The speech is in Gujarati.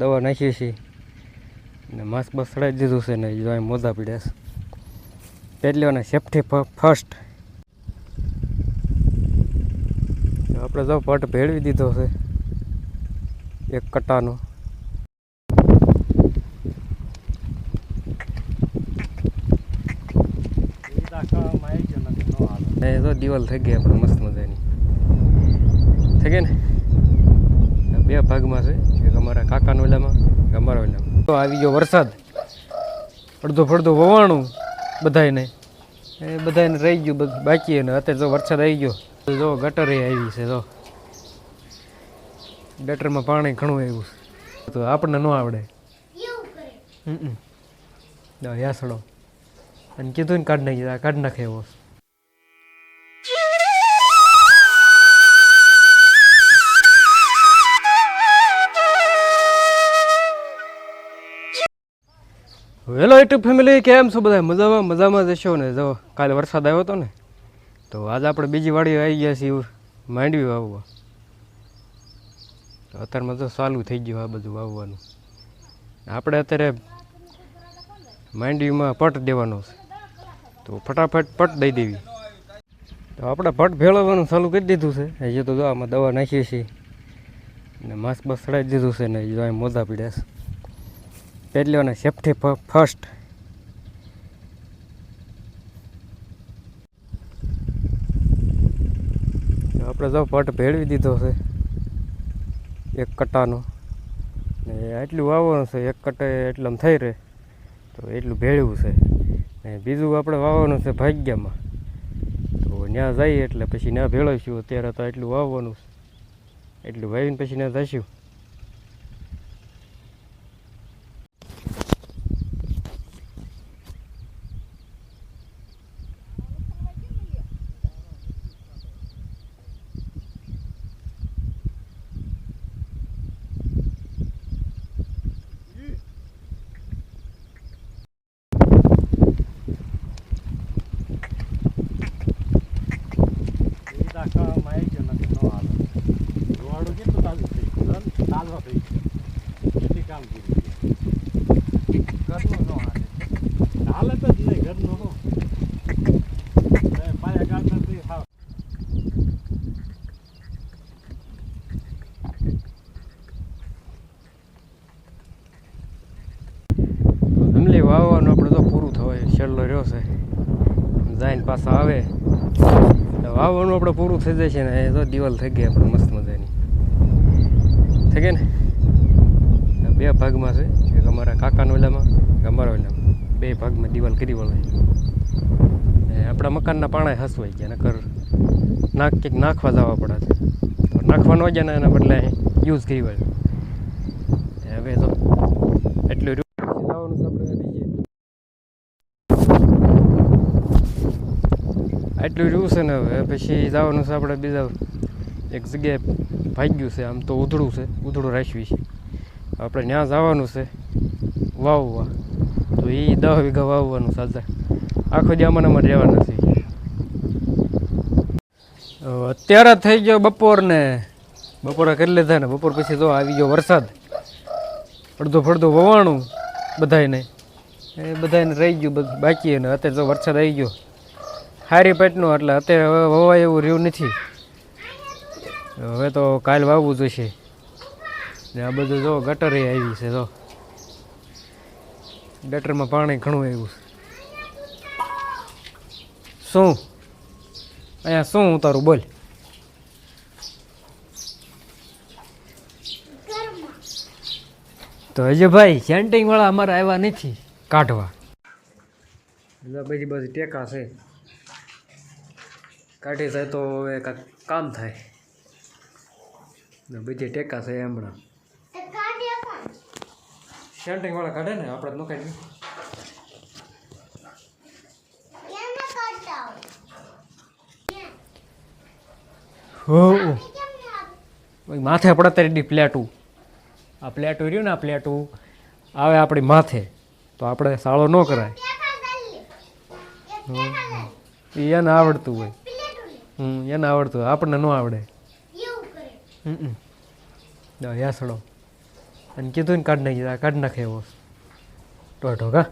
દવા નાખીએ છીએ ને માસ્ક બસ ચડાવી દીધું છે ને જો મોજા પીડ્યા છે. પહેલીઓને સેફ્ટી ફર્સ્ટ આપણે જો પટ ભેળવી દીધો છે. એક કટાનો. એ તો દિવાલ થઈ ગઈ આપણે મસ્ત મજાની. થઈ ગઈ ને? બે ભાગમાં છે. અમારા કાકાના ઓલામાં અમારા ઓલામાં તો આવી ગયો વરસાદ. અડધો ફડધો વવાણું, બધાયને. એ બધાને રહી ગયું, બધું, બાકી અને અત્યારે જો વરસાદ આવી ગયો. જો ગટરે આવી છે, જો. ગટરમાં પાણી ઘણું આવ્યું તો આપણને ન આવડે. હમ હમ. યાસડો. અને કીધું ને કાઢ નાખી કાઢ નાખે એવો હેલો યુટ્યુબ ફેમિલી, કેમ છો બધા? મજામાં મજામાં જશો ને? જો, કાલે વરસાદ આવ્યો હતો ને, તો આજે આપણે બીજી વાડી આવી ગયા છીએ, માંડવી વાવવા. તો અત્યારમાં તો ચાલુ થઈ ગયું આ બધું વાવવાનું. આપણે અત્યારે માંડવીમાં પટ દેવાનો છે. તો ફટાફટ પટ દઈ દેવી. તો આપણે પટ ભેળવવાનું ચાલુ કરી દીધું છે. હજી તો જો આમાં દવા નાખીએ છીએ. ને માસ્ક બસ ચડાવી દીધું છે ને જો અહીં મોજા પીડ્યા છે. પહેલીઓને સેફ્ટી ફર્સ્ટ આપણે જો પટ ભેળવી દીધો છે, એક કટાનો. ને આટલું વાવવાનું છે, એક કટે એટલું થઈ રહે. તો એટલું ભેળવું છે. ને બીજું આપણે વાવવાનું છે ભાગ્યમાં. તો ત્યાં જઈએ એટલે પછી ત્યાં ભેળવીશું, અત્યારે તો એટલું વાવવાનું છે. એટલું વાવીને પછી ત્યાં જઈશું. અમલી વાવવાનું આપણે તો પૂરું થવાય. છેલ્લો રહ્યો છે. જાઈને પાછા આવે. વાવવાનું આપણે પૂરું થઈ જાય છે ને, એ તો દિવાલ થઈ ગઈ આપણે મસ્ત. મજાની કે ને બે ભાગમાં છે. એક અમારા કાકાના ઓલામાં, એક અમારા ઓલામાં. બે ભાગમાં દિવાલ કરી વળવાય ને આપણા મકાનના પાણા હસવાઈ ગયા, નકર નાખ કંઈક નાખવા જવા પડે છે. તો નાખવા ન ગયા એના બદલે યુઝ કરી વળે હવે તો એટલું રહ્યું. છે આપણે આટલું રહ્યું છે ને હવે. પછી જવાનું છે આપણે બીજા એક જગ્યાએ ભાગ્યું છે, આમ તો ઉધડું છે ઉધડું રાખ્યું છે. આપણે ત્યાં જવાનું છે, વાવવા. તો એ દસ વીઘા વાવવાનું સાજા આખો દી આમાં રહેવાના છે. અત્યારે થઈ ગયો બપોરને. બપોરે કરી લીધા ને, બપોર પછી તો આવી ગયો વરસાદ. અડધો ફડધો વવાણું બધાયને. એ બધાને રહી ગયું બાકી અને અત્યારે તો વરસાદ આવી ગયો. હારી પેટનો, એટલે અત્યારે હવે વવાય એવું રહ્યું નથી. હવે તો કાલ વાવવું જોઈશે ને આ બધું જો ગટરે આવી છે, જો. ગટરમાં પાણી ઘણું આવ્યું છે. શું? અહીંયા શું ઉતારું, બોલ. તો અજયભાઈ સેન્ટિંગવાળા સેન્ટિંગ વાળા અમારે આવ્યા નથી કાઢવા. બધી બધી ટેકા છે. કાઢી જાય તો હવે કાંઈક કામ થાય. ને બધી ટેકા છે હમણાં શેન્ટિંગ વાળા કાઢે ને આપણે ન કાઢીએ હો ઓય માથે પડે તારી પ્લેટું. આ પ્લેટું રહ્યું ને આ પ્લેટું આવે આપણી માથે. તો આપણે સાળો ન કરાય. એ એને આવડતું હોય. હમ એને આવડતું હોય. આપણને ન આવડે. હમ યાસડો અને કીધું ને કાઢ નાખી કાઢ નાખે એવો ટોટો કા